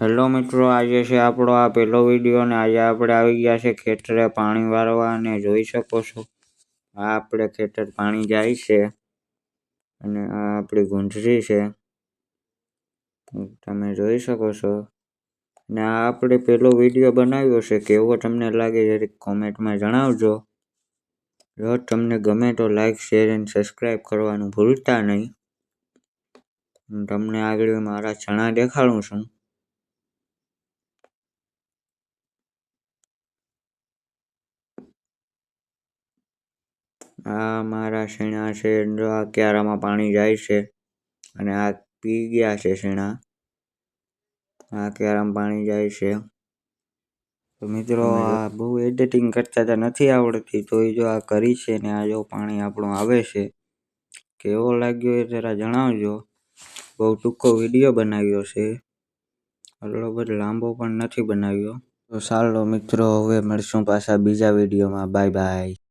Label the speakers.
Speaker 1: Hello મિત્રો, આજે છે આપણો આ પહેલો વીડિયો અને આજે આપણે આવી ગયા છે ખેતરે પાણી વાળવા અને જોઈ શકો છો. આ આપણે ખેતર પાણી જાય છે અને આ આપણી ગુંજરી છે. તમે જોઈ શકો છો. ને આ આપણે પહેલો વીડિયો બનાવ્યો છે, કેવો તમને લાગે જરીક કોમેન્ટમાં જણાવજો. જો તમને ગમે તો લાઈક શેર એન્ડ સબસ્ક્રાઈબ કરવાનું ભૂલતા નહીં. તમને આગળ મારા ચણા દેખાડું છું. આ મારા શેણા છે જો આ ક્યારામાં પાણી જાય છે અને આ પી ગયા છે શેણા. આ ક્યારામાં પાણી જાય છે. તો મિત્રો આ બહુ એડિટિંગ કરતા તો નથી આવડતી તો એ જો આ કરી છે ને આ જો પાણી આપણું આવે છે કેવો લાગ્યો એ જરા જણાવજો. બહુ ટૂંકો વીડિયો બનાવ્યો છે એટલો બધો લાંબો પણ નથી બનાવ્યો. તો સારો મિત્રો હવે મળશું પાછા બીજા વિડીયોમાં. Bye bye.